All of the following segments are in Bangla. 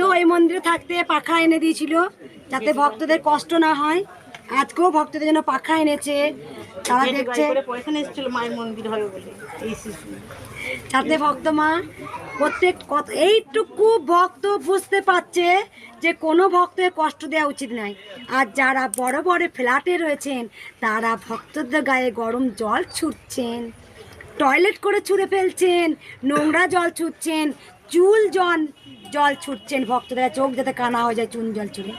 আগেও এই মন্দিরে থাকতে পাখা এনে দিয়েছিল যাতে ভক্তদের কষ্ট না হয়। আজকেও ভক্তদের জন্য পাখা এনেছে তারা দেখছে। যাতে ভক্ত মা প্রত্যেক কত এইটুকু ভক্ত বুঝতে পারছে যে কোনো ভক্তের কষ্ট দেওয়া উচিত নয়। আর যারা বড় বড় ফ্ল্যাটে রয়েছেন তারা ভক্তদের গায়ে গরম জল ছুটছেন। টয়লেট করে ছুঁড়ে ফেলছেন নোংরা জল ছুটছেন চুল জল জল ছুটছেন ভক্তদের চোখ যাতে কানা হয়ে যায় চুন জল ছুঁড়ে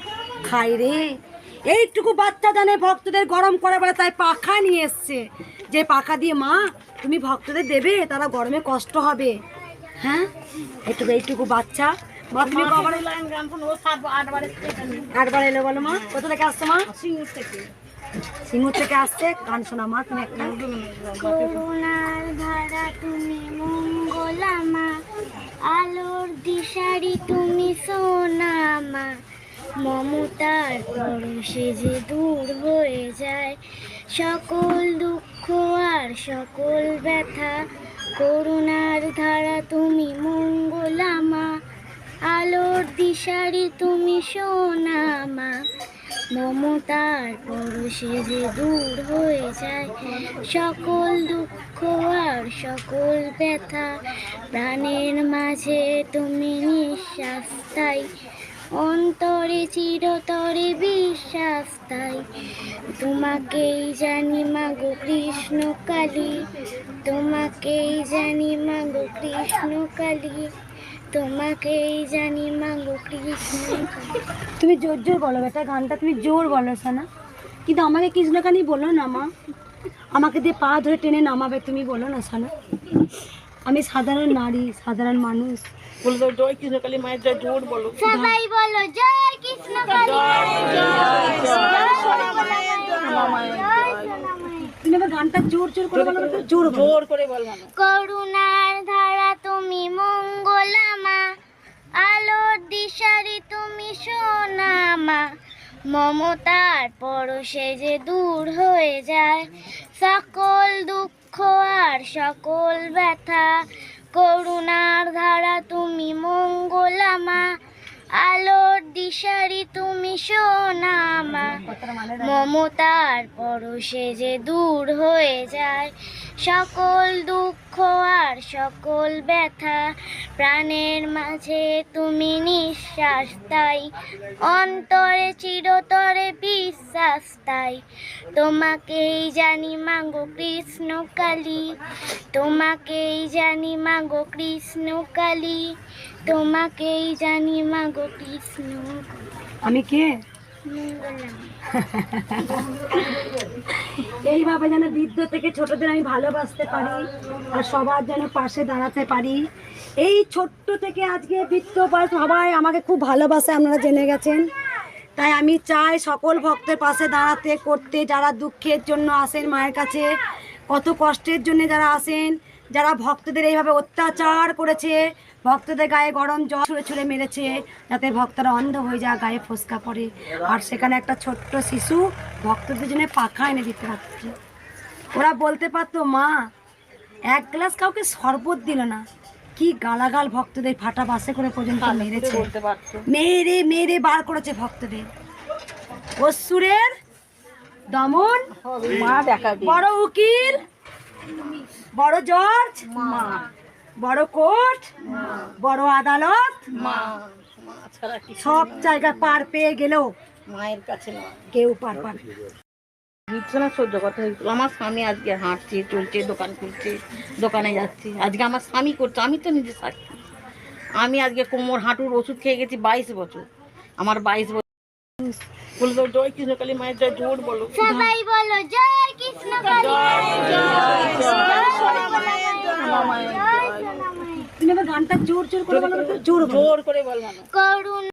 খাই রে। এইটুকু বাচ্চা জানে ভক্তদের গরম করে বলে তাই পাখা নিয়ে এসছে। যে পাখা দিয়ে মা তুমি ভক্তদের দেবে তারা গরমে কষ্ট হবে। হ্যাঁ? এইটুকু এইটুকু বাচ্চা। মা তুমি কবার আটবার আটবার এলো বলো মা। কোথা থেকে আসছো মা? সিঙ্গুর থেকে। সিঙ্গুর থেকে আসছে, গান শোনা মা, তুমি করুণার ধারা তুমি মঙ্গলামা, আলোর দিশারি তুমি সোনামা। মমতার পরশে যে দূর হয়ে যায়, সকল দুঃখ আর সকল ব্যথা। করুণার ধারা তুমি মঙ্গলামা, আলোর দিশারি তুমি সোনামা। মমতার পরশে যে দূর হয়ে যায়, সকল দুঃখ আর সকল ব্যথা, প্রাণের মাঝে তুমি নিঃশ্বাস তাই, অন্তরে চিরতরে বিশ্বাস তাই। তোমাকেই জানি মাগো কৃষ্ণ কালী তোমাকেই জানি মাগো কৃষ্ণ কালী তোমাকেই জানি মাগো কৃষ্ণ তুমি জোর জোর বলো বেটা গানটা তুমি জোর বলো সানা কিন্তু আমাকে কৃষ্ণকানি বলো না মা আমাকে দিয়ে পা ধরে টেনে নামাবে তুমি বলো না সানা আমি সাধারণ নারী সাধারণ মানুষ বলে দাও জয় কৃষ্ণকালী মায়ের জয় জোর বলো সবাই বলো জয় কৃষ্ণ কালী তুমি আবার গানটা জোর জোর করে বলো জোর জোর করে বল করুণার ধারা তুমি মঙ্গলামা আলোর দিশারি তুমি সোনামা। মমতার পরশে যে দূর হয়ে যায় সকল দুঃখ আর সকল ব্যথা। করুণার ধারা তুমি মঙ্গলামা আলোর দিশারি তুমি সোনামা মমতার পরশে যে দূর হয়ে যায় সকল দুঃখ আর সকল ব্যথা প্রাণের মাঝে তুমি নিঃশ্বাস তাই অন্তরে চিরতরে বিশ্বাস তাই। তোমাকেই জানি মাগো কৃষ্ণ কালী তোমাকেই জানি মাগো কৃষ্ণ কালী তোমাকেই জানি মাগো আমি কে? এইভাবে যেন বৃদ্ধ থেকে ছোটদের আমি ভালোবাসতে পারি আর সবার যেন পাশে দাঁড়াতে পারি। এই ছোট্ট থেকে আজকে বৃদ্ধ সবাই আমাকে খুব ভালোবাসে আপনারা জেনে গেছেন। তাই আমি চাই সকল ভক্তের পাশে দাঁড়াতে করতে যারা দুঃখের জন্য আসেন মায়ের কাছে। কত কষ্টের জন্য যারা আসেন যারা ভক্তদের এইভাবে অত্যাচার করেছে ভক্তদের গায়ে গরম জল ছুঁড়ে ছুঁড়ে মেরেছে যাতে ভক্তরা অন্ধ হয়ে যায় গায়ে ফোসকা পড়ে। আর সেখানে একটা ছোট্ট শিশু ভক্তদের জন্য পাখা এনে দিতে পারছে ওরা বলতে পারতো মা এক গ্লাস কাউকে শরবত দিল না। কি গালাগাল ভক্তদের ফাটা বাসে করে পর্যন্ত মেরেছে। মেরে মেরে বার করেছে ভক্তদের। অসুরের দমন মা দেখাবে। বড় উকিল বড় জজ মা। বড় কোর্ট বড় আদালত মা। সব জায়গা পার পেয়ে গেলেও মায়ের কাছে কেউ পার পাবে। বিছানা সহ্য কথা হয়েছিল আমার স্বামী আজকে হাঁটছে চলছে দোকান খুলছে দোকানে যাচ্ছে। আজকে আমার স্বামী করছে আমি তো নিজে সাক্ষী। আমি আজকে কোমর হাঁটুর ওষুধ খেয়ে গেছি বাইশ বছর। আমার বাইশ বছর বলে দাও জয় কৃষ্ণকালী মায়ের জয় জোর বলো। সবাই বলো জয় কৃষ্ণ কালী গানটা জোর জোর করে বলো জোর বলো। জোর করে বল। করুণ